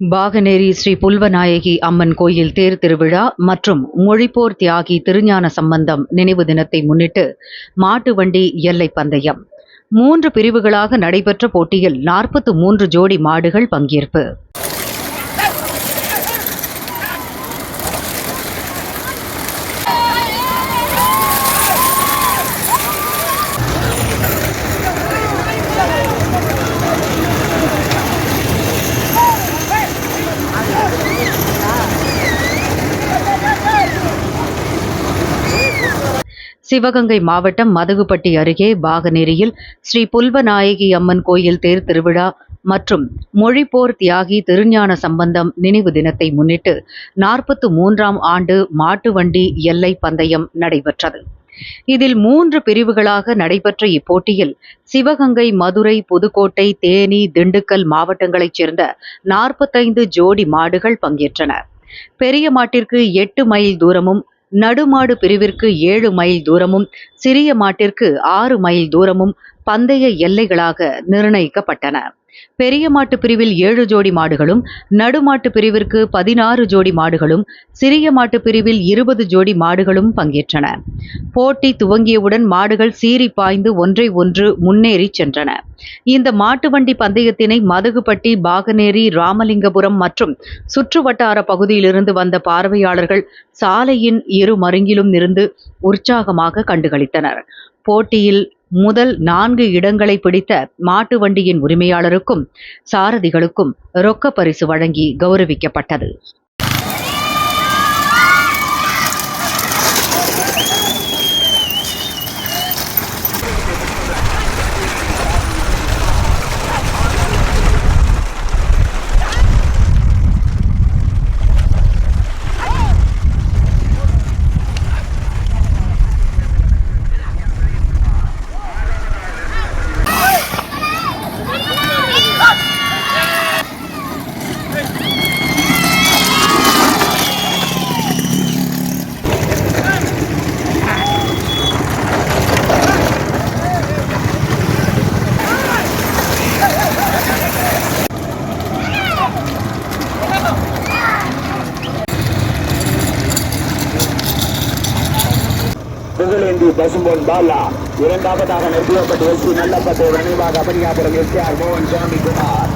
பாகனேரி ஸ்ரீ புல்வநாயகி அம்மன் கோயில் தேர் திருவிழா மற்றும் மொழிப்போர் தியாகி திருஞான சம்பந்தம் நினைவு தினத்தை முன்னிட்டு மாட்டு வண்டி எல்லை பந்தயம். மூன்று பிரிவுகளாக நடைபெற்ற போட்டியில் நாற்பத்து மூன்று ஜோடி மாடுகள் பங்கேற்பு. சிவகங்கை மாவட்டம் மதகுப்பட்டி அருகே பாகநேரியில் ஸ்ரீ புல்வநாயகி அம்மன் கோயில் தேர் திருவிழா மற்றும் மொழிப்போர் தியாகி திருஞான சம்பந்தம் நினைவு தினத்தை முன்னிட்டு நாற்பத்து மூன்றாம் ஆண்டு மாட்டு வண்டி எல்லை பந்தயம் நடைபெற்றது. இதில் மூன்று பிரிவுகளாக நடைபெற்ற இப்போட்டியில் சிவகங்கை மதுரை புதுக்கோட்டை தேனி திண்டுக்கல் மாவட்டங்களைச் சேர்ந்த நாற்பத்தைந்து ஜோடி மாடுகள் பங்கேற்றன. பெரிய மாட்டிற்கு எட்டு மைல் தூரமும் நடுமாடு பிரிவிற்கு ஏழு மைல் தூரமும் சிறிய மாட்டிற்கு ஆறு மைல் தூரமும் பந்தய எல்லைகளாக நிர்ணயிக்கப்பட்டன. பெரிய மாட்டு பிரிவில் ஏழு ஜோடி மாடுகளும் நடுமாட்டு பிரிவிற்கு பதினாறு ஜோடி மாடுகளும் சிறிய மாட்டு பிரிவில் இருபது ஜோடி மாடுகளும் பங்கேற்றன. போட்டி துவங்கியவுடன் மாடுகள் சீறி பாய்ந்து ஒன்றை ஒன்று முன்னேறி சென்றன. இந்த மாட்டு வண்டி பந்தயத்தினை மதகுப்பட்டி பாகனேரி ராமலிங்கபுரம் மற்றும் சுற்றுவட்டார பகுதியிலிருந்து வந்த பார்வையாளர்கள் சாலையின் இரு மருங்கிலும் இருந்து உற்சாகமாக கண்டுகளித்தனர். போட்டியில் முதல் நான்கு இடங்களை பிடித்த மாட்டு வண்டியின் உரிமையாளருக்கும் சாரதிகளுக்கும் ரொக்க பரிசு வழங்கி கௌரவிக்கப்பட்டது. புகழேந்தி பசும்பொன் பாலா. இரண்டாவதாக நிறுவப்பட்டு எஸ் நல்லப்பட்டு நினைவாக அபரியாபுரம் எஸ் ஆர் மோகன் சாமி குமார்.